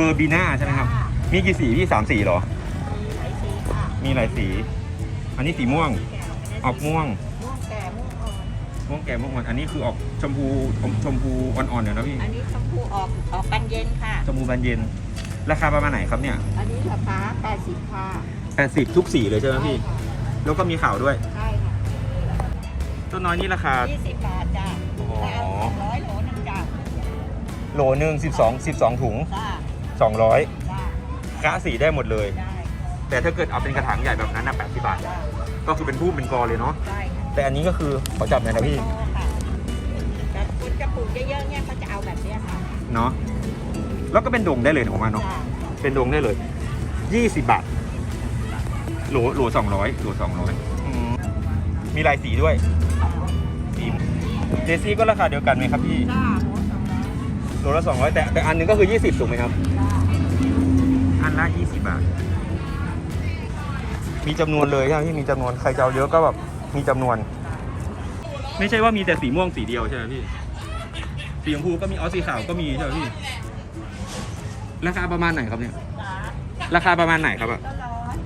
เวอร์บีนาใช่ไหมครับมีกี่สีพี่สามสีเหรอ มีหลายสีค่ะมีหลายสี อันนี้สีม่วงออกม่วง ม่วงแก่ม่วงอ่อน ม่วงแก่ม่วงอ่อน อันนี้คือออกชมพูชมพูอ่อนๆเนี่ยนะพี่ อันนี้ชมพูออกออกบานเย็นค่ะ ชมพูบานเย็น ราคาประมาณไหนครับเนี่ยอันนี้ราคา80ค่ะ80ทุกสีเลยใช่ไหมพี่ แล้วก็มีขาวด้วย ใช่ค่ะต้นน้อยนี่ราคา ยี่สิบบาทจ้ะโอ้โหร้อยโหลหนึ่งจ้ะโหลหนึ่ง12 12 ถุง จ้ะ 200ได้กะสีได้หมดเลยแต่ถ้าเกิดเอาเป็นกระถางใหญ่แบบนั้นนะแปดสิบบาทก็คือเป็นพุ่มเป็นกอเลยเนาะแต่อันนี้ก็คือขอจับหน่อยนะพี่ ก็ค่ะปุะปลูกเยอะๆเนี่ยเขาจะเอาแบบเนี้ยค่ะเนาะ แล้วก็เป็นดงได้เลยของมันเนาะเป็นดงได้เลย 20 บาท โหลโหล200โหล200อืมมีลายสีด้วยสีเจซี่ก็ราคาเดียวกันไหมครับพี่ จ้ะโหลละ200แต่แต่อันนึงก็คือ 20ถูกไหมครับ อันละ20บาท มีจำนวนเลยใช่ไหมพี่มีจำนวนใครจะเอาเยอะก็แบบมีจำนวน ไม่ใช่ว่ามีแต่สีม่วงสีเดียวใช่ไหมพี่ สีชมพูก็มีอ๋อสีขาวก็มีใช่ไหมพี่ ราคาประมาณไหนครับเนี่ยจ้าราคาประมาณไหนครับอะก็ร้อย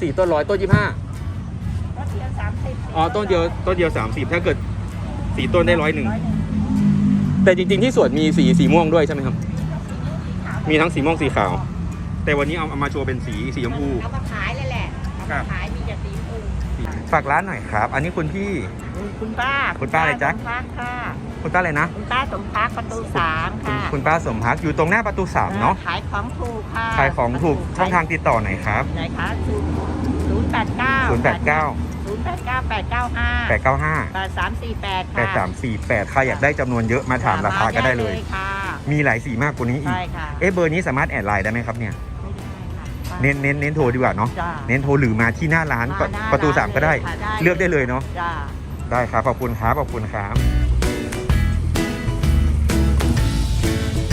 สี่ต้นร้อยต้นยี่ห้าก็เทียมสามสิบอ๋อต้นเดียวต้นเดียวสามสิบถ้าเกิดสี่ต้นได้ร้อยหนึ่งร้อยหนึ่ง แต่จริงๆที่สวนมีสีสีม่วงด้วยใช่ไหมครับ มีทั้งสีม่วงสีขาว แต่วันนี้เอาเอามาโชว์เป็นสีสีชมพูเอามาขายเลยแหละเอาครัมาบขายมีแต่สีชมพูฝากร้านหน่อยครับ อันนี้คุณพี่ คุณป้าคุณป้าอะไรจ๊ะสมพักดิ์ค่ะ คุณป้าอะไรนะ คุณป้าสมพักดิ์ประตูสามคุณค่ะคุณป้าสมพักดิ์อยู่ตรงหน้าประตูสามเนาะขายของถูกค่ะขายของถูกช่องทางติดต่อไหนครับไหนคะศูนย์แปดเก้า0 8 9ศูนย์แปดเก้าแปดเก้าห้า8 9 5แปดสามสี่แปด8ค่ะ3 4 8ใครอยากได้จำนวนเยอะมาถามราคาก็ได้เลยค่ะมีหลายสีมากกว่านี้อีกใช่ค่ะเอ๊ะเบอร์นี้สามารถแอดไลน์ได้ไหมครับเนี่ยไม่ได้ค่ะ เน้นเน้นเน้นโทรดีกว่าเนาะจ้าเน้นโทรหรือมาที่หน้าร้านมาหน้าประตูสามก็ได้ร้านเลยค่ะได้ เลือกได้เลยเนาะจ้า ได้ครับขอบคุณครับขอบคุณครับ